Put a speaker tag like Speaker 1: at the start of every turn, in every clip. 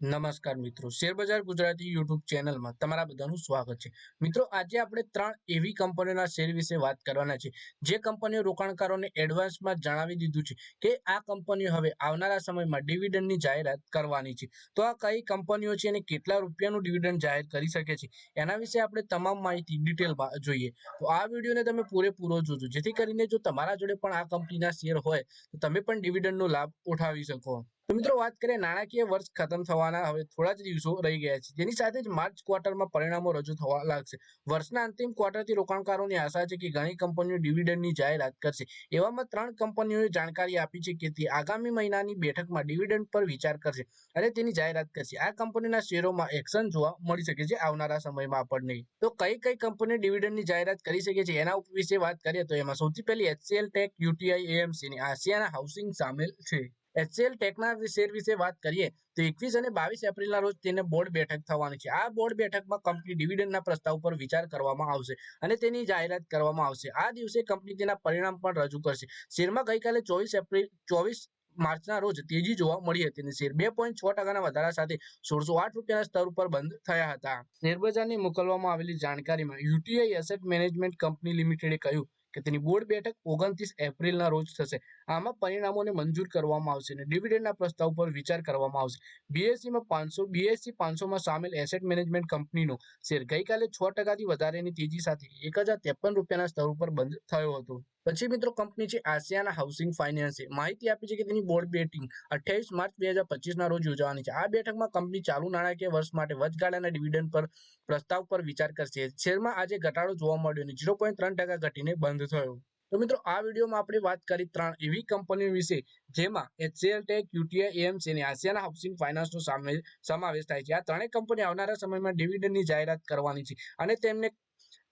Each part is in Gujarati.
Speaker 1: નમસ્કાર મિત્રો. શેરબજાર ગુજરાતી યુટ્યુબ ચેનલમાં તમારા બધાનું સ્વાગત છે. મિત્રો, આજે આપણે ત્રણ એવી કંપનીઓના શેર વિશે વાત કરવાના છે. જે કંપનીઓ રોકાણકારોને એડવાન્સમાં જણાવી દીધું છે કે આ કંપનીઓ હવે આવનારા સમયમાં ડિવિડન્ડની જાહેરાત કરવાની છે. તો આ કઈ કંપનીઓ છે અને કેટલા રૂપિયાનું ડિવિડન્ડ જાહેર કરી શકે છે? એના વિશે આપણે તમામ માહિતી ડિટેલમાં જોઈએ. તો આ વિડીયોને તમે પૂરેપૂરો જોજો. જેથી કરીને જો તમારા જોડે પણ આ કંપનીના શેર હોય, તો તમે પણ ડિવિડન્ડનો લાભ ઉઠાવી શકો. તો મિત્રો વાત કરીએ નાણાકીય વર્ષ ખતમ થવાના હવે થોડા જ દિવસો રહી ગયા છે. જેની સાથે જ માર્ચ ક્વાર્ટરમાં પરિણામો રજૂ થવા લાગશે. વર્ષના અંતિમ ક્વાર્ટરથી રોકાણકારોની આશા છે કે ઘણી કંપનીઓ ડિવિડન્ડની જાહેરાત કરશે. એવામાં ત્રણ કંપનીઓએ જાણકારી આપી છે કે તે આગામી મહિનાની બેઠકમાં ડિવિડન્ડ પર વિચાર કરશે અને તેની જાહેરાત કરશે. આ કંપનીના શેરોમાં એક્શન જોવા મળી શકે છે આવનારા સમયમાં આપણને. તો કઈ કઈ કંપની ડિવિડન્ડની જાહેરાત કરી શકે છે એના વિશે વાત કરીએ તો એમાં સૌથી પહેલી એચસીએલ ટેક, યુટીઆઈ, એએમસી ની આસિયાના હાઉસિંગ સામેલ છે. એચસીએલ ટેકના શેર વિશે વાત કરીએ, તો એકવીસ અને બાવીસ એપ્રિલના રોજ તેને બોર્ડ બેઠક થવાની છે. આ બોર્ડ બેઠકમાં કંપની ડિવિડન્ડના પ્રસ્તાવ પર વિચાર કરવામાં આવશે અને તેની જાહેરાત કરવામાં આવશે. આ દિવસે કંપની તેના પરિણામ પણ રજૂ કરશે. શેરમાં ગઈકાલે ચોવીસ એપ્રિલ, ચોવીસ માર્ચના રોજ તેજી જોવા મળી હતી અને શેર બે પોઈન્ટ છ ટકાના વધારા સાથે સોળસો આઠ રૂપિયાના સ્તર ઉપર બંધ થયા હતા. શેરબજારની મોકલવામાં આવેલી જાણકારીમાં યુટીઆઈ એસેટ મેનેજમેન્ટ કંપની લિમિટેડે કહ્યું કે તેની બોર્ડ બેઠક ઓગણત્રીસ એપ્રિલના રોજ થશે. આમાં પરિણામોને મંજૂર કરવામાં આવશે અને ડિવિડન્ડના પ્રસ્તાવ પર વિચાર કરવામાં આવશે. બીએસસીમાં પાંચસો, બીએસસી પાંચસોમાં સામેલ એસેટ મેનેજમેન્ટ કંપનીનો શેર ગઈકાલે છ ટકાથી વધારેની તેજી સાથે એક હજાર ત્રેપન રૂપિયાના સ્તર ઉપર બંધ થયો હતો. પછી મિત્રો કંપની છે આસિયાના હાઉસિંગ ફાઇનાન્સે માહિતી આપી છે કે તેની બોર્ડ બેટિંગ અઠ્યાવીસ માર્ચ બે હજાર પચીસના રોજ યોજવાની છે. આ બેઠકમાં કંપની ચાલુ નાણાકીય વર્ષ માટે વચગાળાના ડિવિડન્ડ પર પ્રસ્તાવ પર વિચાર કરશે. શેરમાં આજે ઘટાડો જોવા મળ્યો અને ઝીરો પોઈન્ટ ત્રણ ટકા ઘટીને બંધ થયો. તો મિત્રો, આ વિડીયોમાં આપણે વાત કરી ત્રણ એવી કંપનીઓ વિશે, જેમાં એચસીએલ ટેક યુટીઆઈ એએમસી અને આસિયાના હાઉસિંગ ફાઇનાન્સનો સમાવેશ થાય છે. આ ત્રણેય કંપની આવનારા સમયમાં ડિવિડન્ડની જાહેરાત કરવાની છે અને તેમને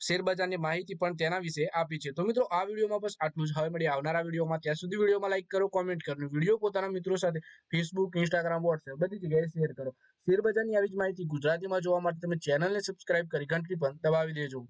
Speaker 1: શેરબજારની માહિતી પણ તેના વિશે આપી છે. તો મિત્રો, આ વિડીયોમાં બસ આટલું જ. હવે મળીએ આવનારા વિડીયોમાં. ત્યાં સુધી વિડીયોમાં લાઇક કરો કોમેન્ટ કરો વીડિયો પોતાના મિત્રો સાથે ફેસબુક ઇન્સ્ટાગ્રામ વોટ્સએપ બધી જગ્યાએ શેર કરો. શેરબજારની આવી જ માહિતી ગુજરાતીમાં જોવા માટે તમે ચેનલને સબસ્ક્રાઇબ કરી ઘંટી પણ દબાવી દેજો.